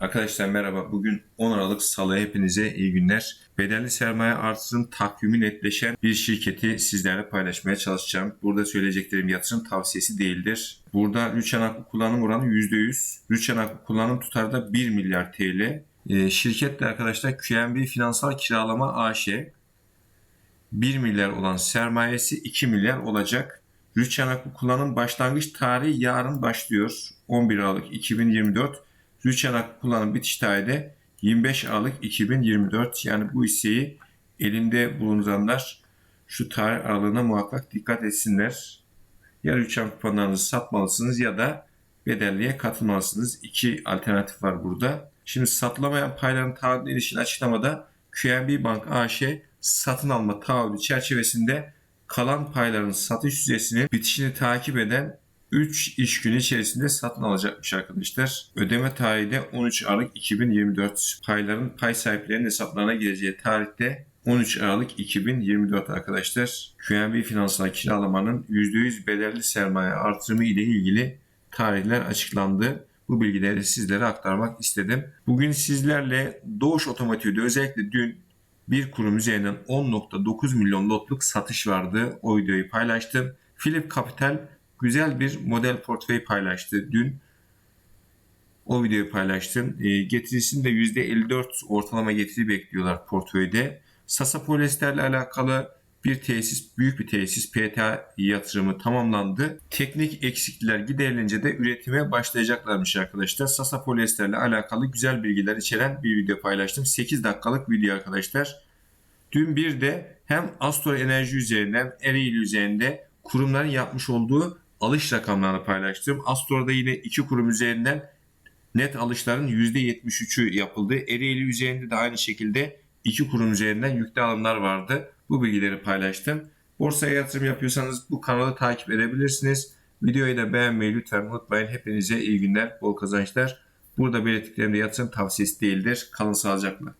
Arkadaşlar merhaba. Bugün 10 Aralık Salı hepinize iyi günler. Bedelli sermaye artırım takvimi netleşen bir şirketi sizlerle paylaşmaya çalışacağım. Burada söyleyeceklerim yatırım tavsiyesi değildir. Burada Lüçan Aklı kullanım oranı %100. Lüçan Aklı kullanım tutarı da 1 milyar TL. Ee, şirket de arkadaşlar QNB Finansal Kiralama AŞ. 1 milyar olan sermayesi 2 milyar olacak. Lüçan Aklı kullanım başlangıç tarihi yarın başlıyor. 11 Aralık 2024. Rüçhan Aklı kullanım bitiş tarihi de 25 Aralık 2024. Yani bu hisseyi elinde bulunanlar şu tarih aralığına muhakkak dikkat etsinler. Ya Rüçhan kuponlarınızı satmalısınız ya da bedelliye katılmalısınız. İki alternatif var burada. Şimdi satılamayan payların taahhüdüne ilişkin açıklamada QNB Bank AŞ satın alma taahhüdü çerçevesinde kalan payların satış süresini bitişini takip eden 3 iş günü içerisinde satın alacakmış arkadaşlar. Ödeme tarihi de 13 Aralık 2024. Payların pay sahiplerinin hesaplarına gireceği tarihte 13 Aralık 2024 arkadaşlar. QNB finansal kiralamanın %100 bedelli sermaye artırımı ile ilgili tarihler açıklandı. Bu bilgileri sizlere aktarmak istedim. Bugün sizlerle Doğuş Otomotiv'de özellikle dün bir kurum üzerinden 10.9 milyon lotluk satış vardı. O videoyu paylaştım. Philip Capital güzel bir model portföy paylaştı dün. O videoyu paylaştım. E, getirisini de %54 ortalama getiri bekliyorlar portföyde. Sasa polyesterle alakalı bir tesis, büyük bir tesis PTA yatırımı tamamlandı. Teknik eksiklikler giderilince de üretime başlayacaklarmış arkadaşlar. Sasa polyesterle alakalı güzel bilgiler içeren bir video paylaştım. 8 dakikalık video arkadaşlar. Dün bir de hem Astro Enerji üzerinden Ereğli üzerinde kurumların yapmış olduğu alış rakamlarını paylaştım. Astor'da yine iki kurum üzerinden net alışların %73'ü yapıldı. Ereğli üzerinde de aynı şekilde iki kurum üzerinden yüklü alımlar vardı. Bu bilgileri paylaştım. Borsaya yatırım yapıyorsanız bu kanalı takip edebilirsiniz. Videoyu da beğenmeyi lütfen unutmayın. Hepinize iyi günler, bol kazançlar. Burada belirttiklerim de yatırım tavsiyesi değildir. Kalın sağlıcakla.